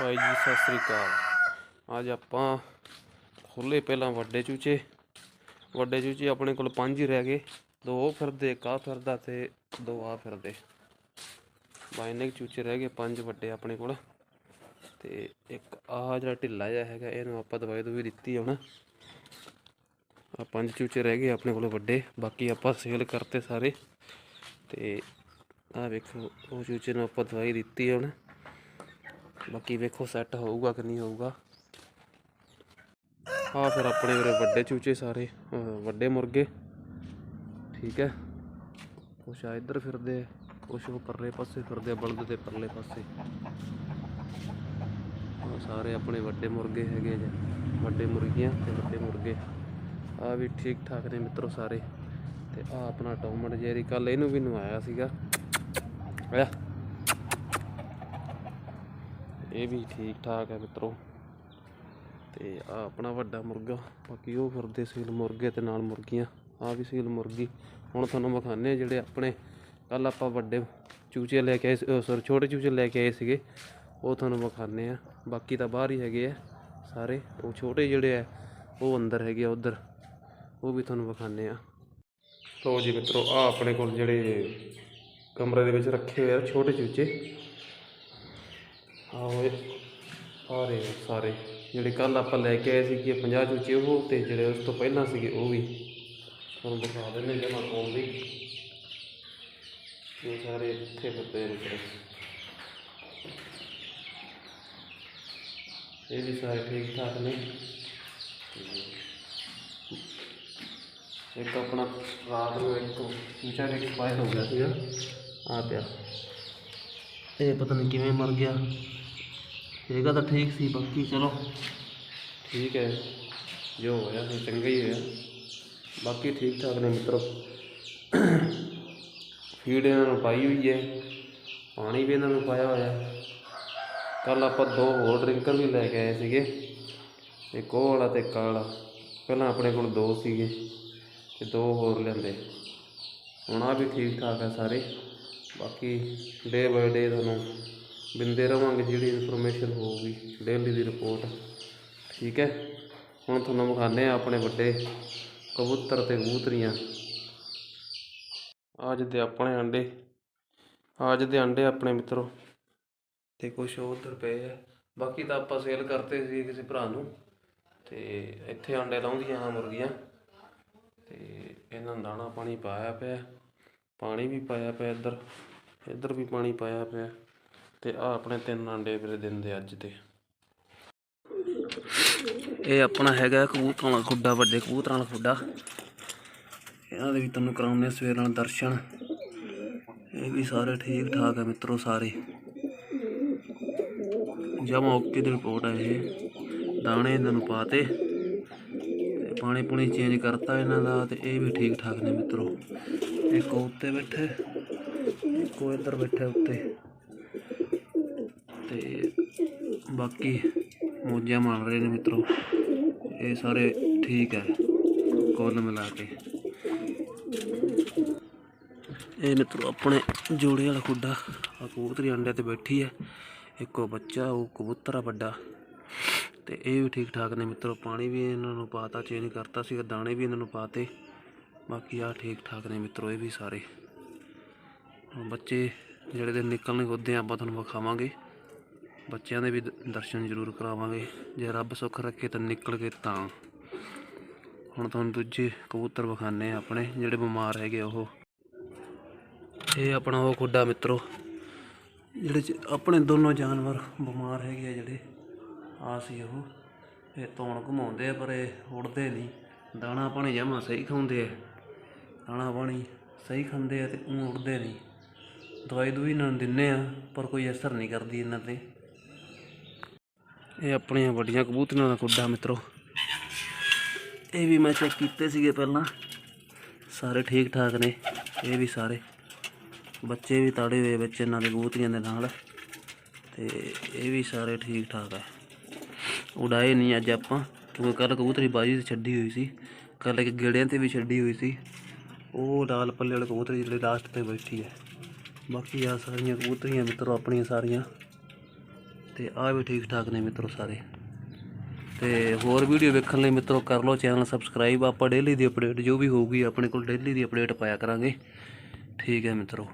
ਭਾਈ ਜੀ, ਸਤਿ ਸ੍ਰੀ ਅਕਾਲ। ਅੱਜ ਆਪਾਂ ਖੋਲੇ ਪਹਿਲਾਂ ਵੱਡੇ ਚੂਚੇ। ਵੱਡੇ ਚੂਚੇ ਆਪਣੇ ਕੋਲ ਪੰਜ ਹੀ ਰਹਿ ਗਏ। ਦੋ ਉਹ ਫਿਰਦੇ, ਇੱਕ ਆਹ ਫਿਰਦਾ ਤੇ ਦੋ ਆ ਫਿਰਦੇ। ਬਾਈਨੇ ਚੂਚੇ ਰਹਿ ਗਏ, ਪੰਜ ਵੱਡੇ ਆਪਣੇ ਕੋਲ। ਤੇ ਇੱਕ ਆਹ ਜਿਹੜਾ ਢਿੱਲਾ ਜਿਹਾ ਹੈਗਾ, ਇਹਨੂੰ ਆਪਾਂ ਦਵਾਈ ਦਵਾਈ ਦਿੱਤੀ ਹੁਣ। ਆ ਪੰਜ ਚੂਚੇ ਰਹਿ ਗਏ ਆਪਣੇ ਕੋਲ ਵੱਡੇ। ਬਾਕੀ ਆਪਾਂ ਸੇਲ ਕਰਤੇ ਸਾਰੇ। ਤੇ ਆਹ ਵੇਖੋ, ਉਹ ਚੂਚੇ ਨੂੰ ਆਪਾਂ ਦਵਾਈ ਦਿੱਤੀ ਹੁਣ। ਬਾਕੀ ਵੇਖੋ ਸੈੱਟ ਹੋਊਗਾ ਕਿ ਨਹੀਂ ਹੋਊਗਾ। ਆ ਫਿਰ ਆਪਣੇ ਵੀਰੇ ਵੱਡੇ ਚੂਚੇ ਸਾਰੇ ਵੱਡੇ ਮੁਰਗੇ। ਠੀਕ ਹੈ। ਕੁਛ ਆ ਇੱਧਰ ਫਿਰਦੇ ਕੁਛ ਉਹ ਪਰਲੇ ਪਾਸੇ ਫਿਰਦੇ ਬਲਦ ਦੇ ਪਰਲੇ ਪਾਸੇ। ਆਹ ਸਾਰੇ ਆਪਣੇ ਵੱਡੇ ਮੁਰਗੇ ਹੈਗੇ ਜੀ। ਵੱਡੇ ਮੁਰਗੀਆਂ ਤੇ ਵੱਡੇ ਮੁਰਗੇ। ਆ ਵੀ ਠੀਕ ਠਾਕ ਨੇ ਮਿੱਤਰੋ ਸਾਰੇ। ਤੇ ਆ ਆਪਣਾ ਟੋਮਟ ਜੇਰੀ ਕੱਲ ਇਹਨੂੰ ਵੀ ਨਵਾਇਆ ਸੀਗਾ। ਆ ਇਹ ਵੀ ਠੀਕ ਠਾਕ ਹੈ ਮਿੱਤਰੋ। ਤੇ ਆ ਆਪਣਾ ਵੱਡਾ ਮੁਰਗਾ, ਬਾਕੀ ਉਹ ਫਿਰਦੇ ਸੀਲ ਮੁਰਗੇ ਤੇ ਨਾਲ ਮੁਰਗੀਆਂ, ਆ ਵੀ ਸੀਲ ਮੁਰਗੀ। ਹੁਣ ਤੁਹਾਨੂੰ ਵਿਖਾਣੇ ਜਿਹੜੇ ਆਪਣੇ ਕੱਲ ਆਪਾਂ ਵੱਡੇ ਚੂਚੇ ਲੈ ਕੇ ਆਏ ਸੌਰੀ ਛੋਟੇ ਚੂਚੇ ਲੈ ਕੇ ਆਏ ਸੀਗੇ, ਉਹ ਤੁਹਾਨੂੰ ਵਿਖਾਣੇ ਆ ਬਾਕੀ ਤਾਂ ਬਾਹਰ ਹੀ ਹੈਗੇ ਆ ਸਾਰੇ, ਉਹ ਛੋਟੇ ਜਿਹੜੇ ਆ, ਉਹ ਅੰਦਰ ਹੈਗੇ ਆ ਉਧਰ, ਉਹ ਵੀ ਤੁਹਾਨੂੰ ਵਿਖਾਣੇ ਆ ਲੋ ਜੀ ਮਿੱਤਰੋ, ਆ ਆਪਣੇ ਕੋਲ ਜਿਹੜੇ ਕਮਰੇ ਦੇ ਵਿੱਚ ਰੱਖੇ ਹੋਏ ਆ ਛੋਟੇ ਚੂਚੇ। ਆਹੋ ਇਹ ਆ ਰਹੇ ਆ ਸਾਰੇ ਜਿਹੜੇ ਕੱਲ ਆਪਾਂ ਲੈ ਕੇ ਆਏ ਸੀਗੇ 50 ਚੂਚੇ, ਉਹ ਤੇ ਜਿਹੜੇ ਉਸ ਤੋਂ ਪਹਿਲਾਂ ਸੀਗੇ ਉਹ ਵੀ। ਤੁਹਾਨੂੰ ਦਿਖਾ ਦਿੰਦੇ ਜਮਾ ਕੋਲ ਦੀ। ਇਹ ਸਾਰੇ ਇੱਥੇ ਫਿਰਦੇ ਨੇ ਸਾਰੇ। ਇਹ ਵੀ ਸਾਰੇ ਠੀਕ ਠਾਕ ਨੇ। ਇੱਕ ਆਪਣਾ ਰਾਤ ਨੂੰ ਇੱਕ ਚੂਚਾ ਵੀ ਐਕਸਪਾਇਰ ਹੋ ਗਿਆ ਸੀਗਾ। ਆ ਪਿਆ। ਇਹ ਪਤਾ ਨਹੀਂ ਕਿਵੇਂ ਮਰ ਗਿਆ। ਜਗ੍ਹਾ ਤਾਂ ਠੀਕ ਸੀ, ਬਾਕੀ ਚਲੋ। ਠੀਕ ਹੈ, ਜੋ ਹੋਇਆ ਸੀ ਚੰਗਾ ਹੀ ਹੋਇਆ। ਬਾਕੀ ਠੀਕ ਠਾਕ ਨੇ ਮਿੱਤਰੋ। ਫੀਡ ਇਹਨਾਂ ਨੂੰ ਪਾਈ ਹੋਈ ਹੈ, ਪਾਣੀ ਵੀ ਇਹਨਾਂ ਨੂੰ ਪਾਇਆ ਹੋਇਆ। ਕੱਲ ਆਪਾਂ ਦੋ ਹੋਰ ਡਰਿੰਕਰ ਵੀ ਲੈ ਕੇ ਆਏ ਸੀਗੇ, ਇੱਕ ਉਹ ਵਾਲਾ ਤੇ ਇੱਕ ਵਾਲਾ। ਪਹਿਲਾਂ ਆਪਣੇ ਕੋਲ ਦੋ ਸੀਗੇ ਤੇ ਦੋ ਹੋਰ ਲੈਂਦੇ ਹੁਣ ਆ ਵੀ ਠੀਕ ਠਾਕ ਹੈ ਸਾਰੇ। ਬਾਕੀ ਡੇ ਬਾਏ ਡੇ ਤੁਹਾਨੂੰ ਬਿੰਦੇ ਰਵਾਂਗੇ ਜਿਹੜੀ ਇਨਫੋਰਮੇਸ਼ਨ ਹੋਊਗੀ ਡੇਲੀ ਦੀ ਰਿਪੋਰਟ ਠੀਕ ਹੈ? ਹੁਣ ਤੁਹਾਨੂੰ ਵਿਖਾਉਂਦੇ ਆ ਆਪਣੇ ਵੱਡੇ ਕਬੂਤਰ ਤੇ ਕਬੂਤਰੀਆਂ। ਅੱਜ ਦੇ ਆਪਣੇ ਅੰਡੇ ਅੱਜ ਦੇ ਅੰਡੇ ਆਪਣੇ ਮਿੱਤਰੋ। ਤੇ ਕੁਛ ਉਧਰ ਪਏ ਆ। ਬਾਕੀ ਤਾਂ ਆਪਾਂ ਸੇਲ ਕਰਤੇ ਸੀ ਕਿਸੇ ਭਰਾ ਨੂੰ। ਤੇ ਇੱਥੇ ਅੰਡੇ ਲਾਉਂਦੀਆਂ ਆ ਮੁਰਗੀਆਂ। ਤੇ ਇਹਨਾਂ ਨੂੰ ਦਾਣਾ ਪਾਣੀ ਪਾਇਆ ਪਿਆ। ਪਾਣੀ ਵੀ ਪਾਇਆ ਪਿਆ ਇੱਧਰ। ਇੱਧਰ ਵੀ ਪਾਣੀ ਪਾਇਆ ਪਿਆ। ਤੇ ਆ ਆਪਣੇ ਤਿੰਨ ਆਂਡੇ ਵੀਰੇ ਦਿੰਦੇ ਅੱਜ ਤੇ। ਇਹ ਆਪਣਾ ਹੈਗਾ ਕਬੂਤਰਾਂ ਵਾਲਾ ਖੁੱਡਾ, ਵੱਡੇ ਕਬੂਤਰਾਂ ਵਾਲਾ ਖੁੱਡਾ। ਇਹਨਾਂ ਦੇ ਵੀ ਤੁਹਾਨੂੰ ਕਰਾਉਂਦੇ ਆ ਸਵੇਰ ਨਾਲ ਦਰਸ਼ਨ। ਇਹ ਵੀ ਸਾਰੇ ਠੀਕ ਠਾਕ ਹੈ ਮਿੱਤਰੋ ਸਾਰੇ। ਜਮਾ ਓਕੇ ਦੀ ਰਿਪੋਰਟ ਹੈ ਇਹ। ਦਾਣੇ ਇਹਨਾਂ ਨੂੰ ਪਾਤੇ ਤੇ ਪਾਣੀ ਪੂਣੀ ਚੇਂਜ ਕਰਤਾ ਇਹਨਾਂ ਦਾ ਤੇ ਇਹ ਵੀ ਠੀਕ ਠਾਕ ਨੇ ਮਿੱਤਰੋ। ਇੱਕ ਉਹ ਉੱਤੇ ਬੈਠੇ, ਇੱਕ ਇੱਧਰ ਬੈਠੇ ਉੱਤੇ। ਤੇ ਬਾਕੀ ਮੌਜਾਂ ਮਾਰ ਰਹੇ ਨੇ ਮਿੱਤਰੋ। ਇਹ ਸਾਰੇ ਠੀਕ ਹੈ, ਕੁੱਲ ਮਿਲਾ ਕੇ। ਇਹ ਮਿੱਤਰੋ ਆਪਣੇ ਜੋੜੇ ਵਾਲਾ ਖੁੱਡਾ ਆ ਕਬੂਤਰੀ ਅੰਡੇ ਤੇ ਬੈਠੀ ਹੈ। ਇੱਕੋ ਬੱਚਾ, ਉਹ ਕਬੂਤਰ ਆ ਵੱਡਾ। ਤੇ ਇਹ ਵੀ ਠੀਕ ਠਾਕ ਨੇ ਮਿੱਤਰੋ, ਪਾਣੀ ਵੀ ਇਹਨਾਂ ਨੂੰ ਪਾਤਾ ਚੇਂਜ ਕਰਤਾ ਸੀ ਦਾਣੇ ਵੀ ਇਹਨਾਂ ਨੂੰ ਪਾਤੇ। ਬਾਕੀ ਆ ਠੀਕ ਠਾਕ ਨੇ ਮਿੱਤਰੋ, ਇਹ ਵੀ ਸਾਰੇ। ਬੱਚੇ ਜਿਹੜੇ ਦਿਨ ਨਿਕਲਣਗੇ ਉਹਦੇ ਆਪਾਂ ਤੁਹਾਨੂੰ ਵਿਖਾਵਾਂਗੇ। ਬੱਚਿਆਂ ਦੇ ਵੀ ਦਰਸ਼ਨ ਜ਼ਰੂਰ ਕਰਾਵਾਂਗੇ। ਜੇ ਰੱਬ ਸੁੱਖ ਰੱਖੇ ਤਾਂ ਨਿਕਲ ਗਏ ਤਾਂ। ਹੁਣ ਤੁਹਾਨੂੰ ਦੂਜੇ ਕਬੂਤਰ ਵਿਖਾਣੇ ਆ ਆਪਣੇ, ਜਿਹੜੇ ਬਿਮਾਰ ਹੈਗੇ ਉਹ। ਇਹ ਆਪਣਾ ਉਹ ਖੁੱਡਾ ਮਿੱਤਰੋ, ਜਿਹੜੇ ਆਪਣੇ ਦੋਨੋਂ ਜਾਨਵਰ ਬਿਮਾਰ ਹੈਗੇ ਆ ਜਿਹੜੇ। ਆ ਸੀ ਉਹ। ਇਹ ਤੌਣ ਘੁਮਾਉਂਦੇ ਆ, ਪਰ ਇਹ ਉੜਦੇ ਨਹੀਂ। ਦਾਣਾ ਪਾਣੀ ਜਮਾ ਸਹੀ ਖਾਉਂਦੇ ਆ। ਦਾਣਾ ਪਾਣੀ ਸਹੀ ਖਾਂਦੇ ਆ ਤੇ ਉਹ ਉੜਦੇ ਨਹੀਂ। ਦਵਾਈ ਦੂਈ ਇਹਨਾਂ ਨੂੰ ਦਿੰਨੇ ਆ, ਪਰ ਕੋਈ ਅਸਰ ਨਹੀਂ ਕਰਦੀ ਇਹਨਾਂ ਤੇ। ਇਹ ਆਪਣੀਆਂ ਵੱਡੀਆਂ ਕਬੂਤਰੀਆਂ ਦਾ ਕੁੱਡਾ ਮਿੱਤਰੋ। ਇਹ ਵੀ ਮੈਂ ਚੈੱਕ ਕੀਤੇ ਸੀਗੇ ਪਹਿਲਾਂ। ਸਾਰੇ ਠੀਕ ਠਾਕ ਨੇ, ਇਹ ਵੀ ਸਾਰੇ। ਬੱਚੇ ਵੀ ਤਾੜੇ ਹੋਏ ਵਿੱਚ ਇਹਨਾਂ ਦੇ ਕਬੂਤਰੀਆਂ ਦੇ ਨਾਲ। ਤੇ ਇਹ ਵੀ ਸਾਰੇ ਠੀਕ ਠਾਕ ਹੈ ਉਡਾਏ ਨਹੀਂ ਅੱਜ ਆਪਾਂ, ਕਿਉਂਕਿ ਕੱਲ ਕਬੂਤਰੀ ਬਾਜੀ ਤੇ ਛੱਡੀ ਹੋਈ ਸੀ। ਕੱਲ ਇੱਕ ਗੇੜਿਆਂ ਤੇ ਵੀ ਛੱਡੀ ਹੋਈ ਸੀ। ਉਹ ਲਾਲ ਪੱਲੇ ਵਾਲੇ ਕਬੂਤਰੀ ਜਿਹੜੇ ਲਾਸਟ ਤੇ ਬੈਠੀ ਹੈ ਬਾਕੀ ਆ ਸਾਰੀਆਂ ਕਬੂਤਰੀਆਂ ਮਿੱਤਰੋ, ਆਪਣੀਆਂ ਸਾਰੀਆਂ। ਤੇ ਆ ਵੀ ਠੀਕ ਠਾਕ ਨੇ ਮਿੱਤਰੋ ਸਾਰੇ। ਤੇ ਹੋਰ ਵੀਡੀਓ ਵੇਖਣ ਲਈ ਮਿੱਤਰੋ ਕਰ ਲਓ ਚੈਨਲ ਸਬਸਕ੍ਰਾਈਬ। ਆਪਾਂ ਡੇਲੀ ਦੀ ਅਪਡੇਟ ਜੋ ਵੀ ਹੋਊਗੀ, ਆਪਣੇ ਕੋਲ ਡੇਲੀ ਦੀ ਅਪਡੇਟ ਪਾਇਆ ਕਰਾਂਗੇ। ਠੀਕ ਹੈ ਮਿੱਤਰੋ।